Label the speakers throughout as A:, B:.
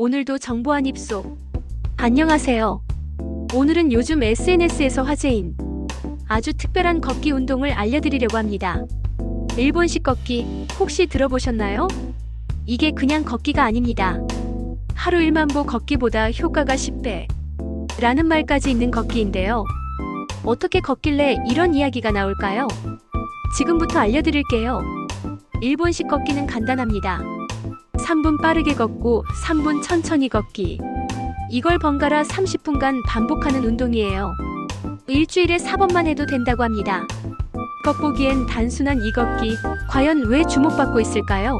A: 오늘도 정보한 입소. 안녕하세요. 오늘은 요즘 SNS에서 화제인 아주 특별한 걷기 운동을 알려드리려고 합니다. 일본식 걷기 혹시 들어보셨나요? 이게 그냥 걷기가 아닙니다. 하루 1만 보 걷기보다 효과가 10배. 라는 말까지 있는 걷기인데요. 어떻게 걷길래 이런 이야기가 나올까요? 지금부터 알려드릴게요. 일본식 걷기는 간단합니다. 3분 빠르게 걷고 3분 천천히 걷기. 이걸 번갈아 30분간 반복하는 운동이에요. 일주일에 4번만 해도 된다고 합니다. 겉보기엔 단순한 이 걷기, 과연 왜 주목받고 있을까요?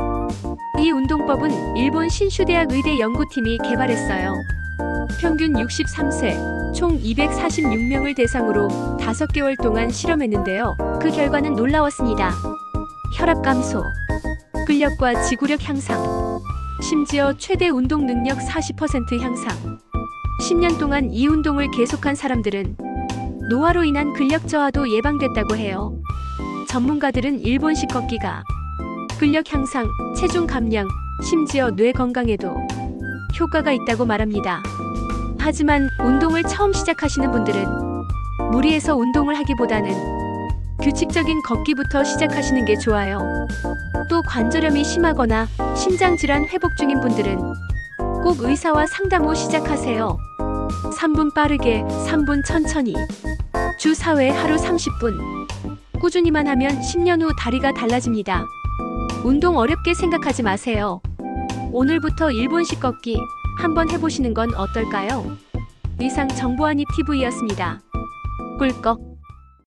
A: 이 운동법은 일본 신슈대학 의대 연구팀이 개발했어요. 평균 63세, 총 246명을 대상으로 5개월 동안 실험했는데요. 그 결과는 놀라웠습니다. 혈압 감소, 근력과 지구력 향상, 심지어 최대 운동 능력 40% 향상. 10년 동안 이 운동을 계속한 사람들은 노화로 인한 근력 저하도 예방됐다고 해요. 전문가들은 일본식 걷기가 근력 향상, 체중 감량, 심지어 뇌 건강에도 효과가 있다고 말합니다. 하지만 운동을 처음 시작하시는 분들은 무리해서 운동을 하기보다는 규칙적인 걷기부터 시작하시는 게 좋아요. 또 관절염이 심하거나 심장 질환 회복 중인 분들은 꼭 의사와 상담 후 시작하세요. 3분 빠르게, 3분 천천히. 주 4회 하루 30분. 꾸준히만 하면 10년 후 다리가 달라집니다. 운동 어렵게 생각하지 마세요. 오늘부터 일본식 걷기 한번 해보시는 건 어떨까요? 이상 정보하니 TV였습니다. 꿀꺽.